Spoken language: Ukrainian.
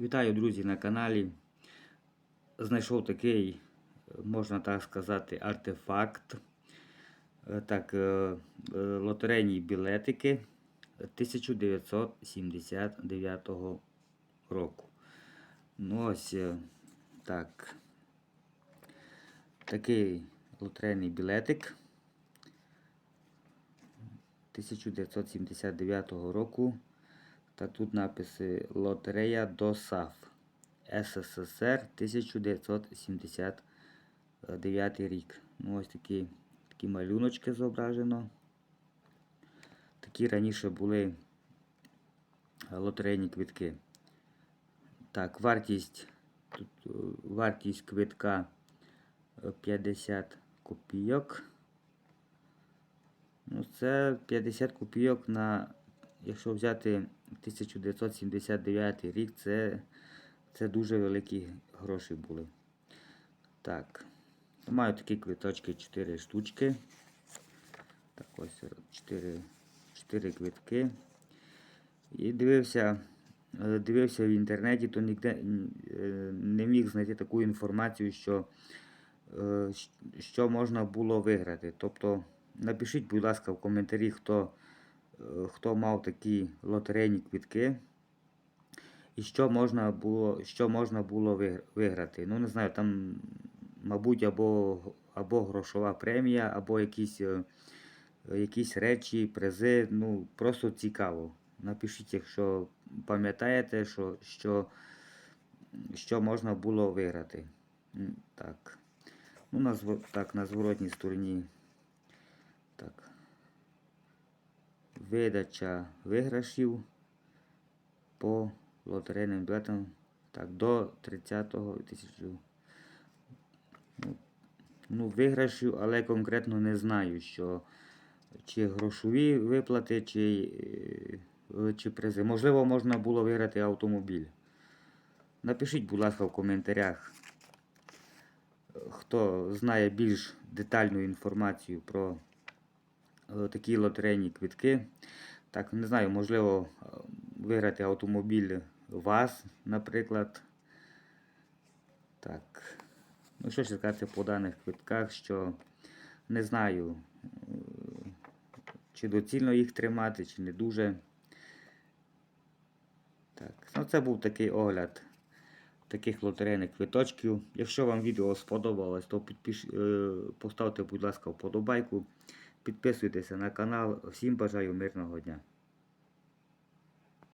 Вітаю, друзі, на каналі. Знайшов такий, можна так сказати, артефакт. Е, Так, е, е, лотерейні білетики 1979 року. Ну ось так. Такий лотерейний білетик 1979 року. Та тут написи Лотерея ДОСАФ СССР 1979 рік. Ну, ось такі, такі малюночки зображено. Такі раніше були е, лотерейні квитки. Так, вартість, тут, е, вартість квитка е, 50 копійок. Ну, це 50 копійок на, якщо взяти 1979 рік, це, це дуже великі гроші були. Так. Маю такі квиточки 4 штучки. Так, ось 4, 4 квитки. І дивився, е, дивився в інтернеті, то ніде е, не міг знайти таку інформацію, що, е, що можна було виграти. Тобто, напишіть, будь ласка, в коментарі, хто, хто мав такі лотерейні квитки. І що можна було, що можна було виграти. Ну, не знаю, там, мабуть, або, або грошова премія, або якісь, е, якісь речі, призи. Ну, просто цікаво. Напишіть, якщо пам'ятаєте, що, що, що можна було виграти. Так. Ну, на, так, на зворотній стороні. Так. Видача виграшів по лотерейним білетам так, до 30-го тисячу. Ну, ну, виграшів, але конкретно не знаю, що чи грошові виплати, чи, е, чи призи. Можливо, можна було виграти автомобіль. Напишіть, будь ласка, в коментарях, хто знає більш детальну інформацію про такі лотерейні квитки. Так, не знаю, можливо, е, виграти автомобіль вас, наприклад. Так. Ну, що ще сказати по даних квитках, що не знаю, е, чи доцільно їх тримати, чи не дуже. Так, ну це був такий огляд таких лотерейних квиточків. Якщо вам відео сподобалось, то підпиш... е, поставте, будь ласка, вподобайку. Підписуйтеся на канал. Всім бажаю мирного дня.